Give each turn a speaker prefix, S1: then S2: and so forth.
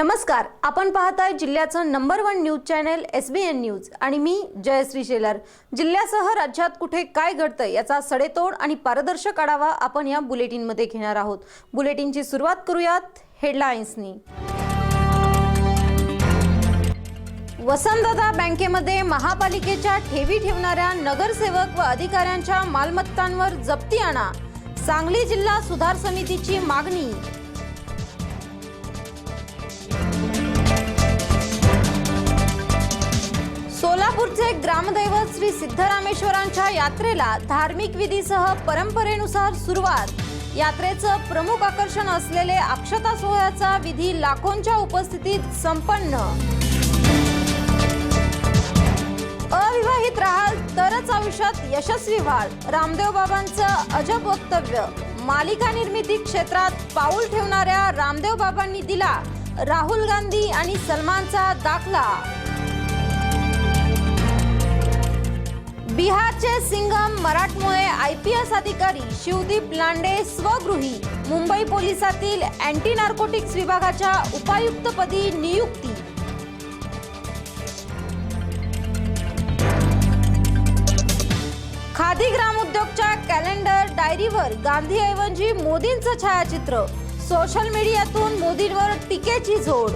S1: नमस्कार आपण पाहताय जिल्ह्याचं number one news channel S B N news आणि मी जयश्री शेलर. जिल्ह्यासह राज्यात कुठे काय घडतं याचा सडेतोड आणि पारदर्शक आढावा आपण या बुलेटिनमध्ये घेणार आहोत. बुलेटिनची सुरुवात करूयात हेडलाईन्सनी वसंतदादा बँकेमध्ये महापालिकेच्या ठेवी ठेवणाऱ्या नगरसेवक व अधिकाऱ्यांच्या मालमत्तांवर जप्ती आणा. सांगली जिल्हा सुधार समितीची मागणी सोलापूरचे ग्रामदैवत श्री सिद्धरामेश्वरांच्या यात्रेला धार्मिक विधीसह परंपरेनुसार सुरुवात. यात्रेचं प्रमुख आकर्षण असलेले अक्षता सोहळ्याचा विधी लाखोंच्या उपस्थितीत संपन्न. अविवाहित राहाल तरच आयुष्यात यशस्वी व्हाल. रामदेव बाबांचं अजब वक्तव्य. मालिका निर्मिती क्षेत्रात पाऊल ठेवणाऱ्या रामदेव बाबांनी दिला राहुल गांधी आणि सलमानचा दाखला. बिहारचे सिंघम मराठमोळे आय पी एस अधिकारी शिवदीप लांडे स्वगृही मुंबई पोलिसातील अँटी नार्कोटिक्स विभागाच्या उपायुक्तपदी नियुक्ती. खादी ग्रामोद्योगच्या कॅलेंडर डायरीवर गांधीऐवजी मोदींचं छायाचित्र. सोशल मीडियातून मोदींवर टीकेची झोड